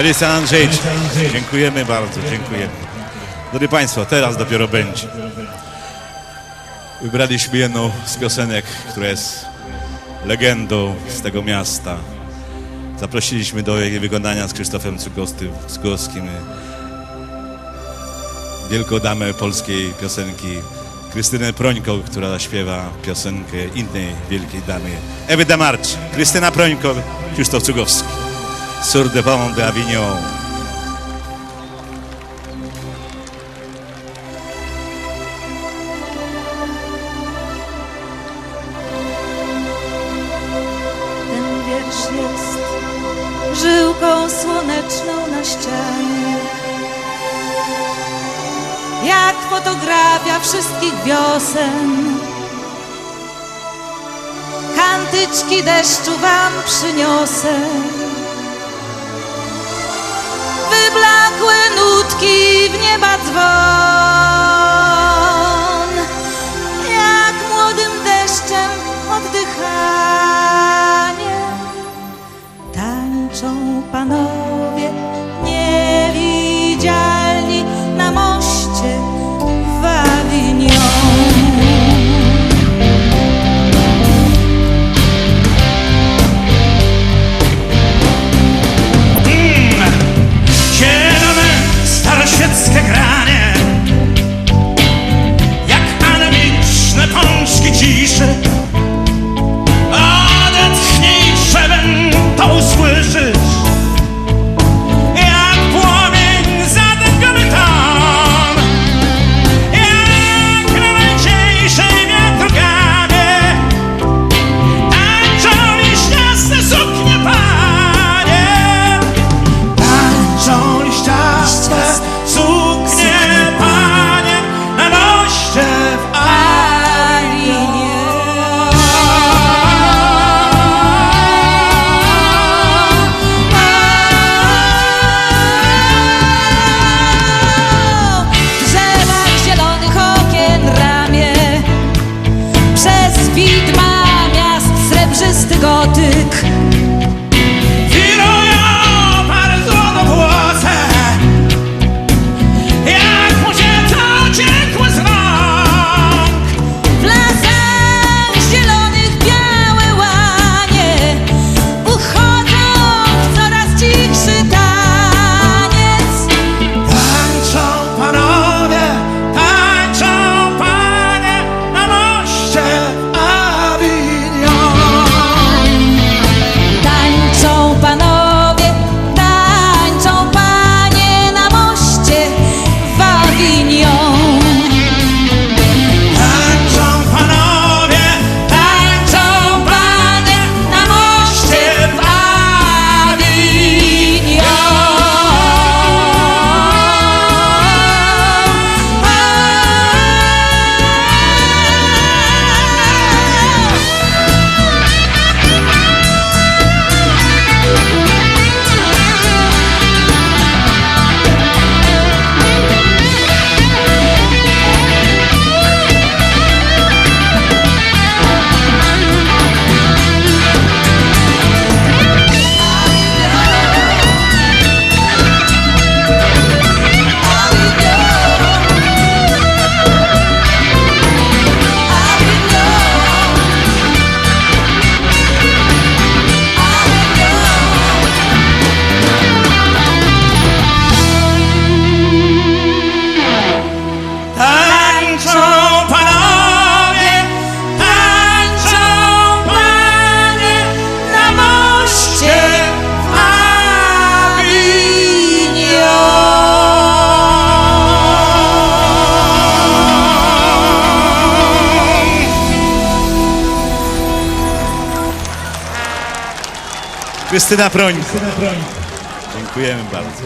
Panie Stan Andrzejczyk, dziękujemy bardzo, dziękujemy. Drodzy Państwo, teraz dopiero będzie. Wybraliśmy jedną z piosenek, która jest legendą z tego miasta. Zaprosiliśmy do jej wykonania z Krzysztofem Cugowskim, wielką damę polskiej piosenki, Krystynę Prońko, która śpiewa piosenkę innej wielkiej damy, Ewy Damarcz, Krystyna Prońko, Krzysztof Cugowski. Sur de Avignon. Ten wiersz jest żyłką słoneczną na ścianie. Jak fotografia wszystkich wiosen. Kantyczki deszczu wam przyniosę. W nieba dzwon. Jak młodym deszczem oddychanie. Krystyna Proń. Dziękujemy bardzo.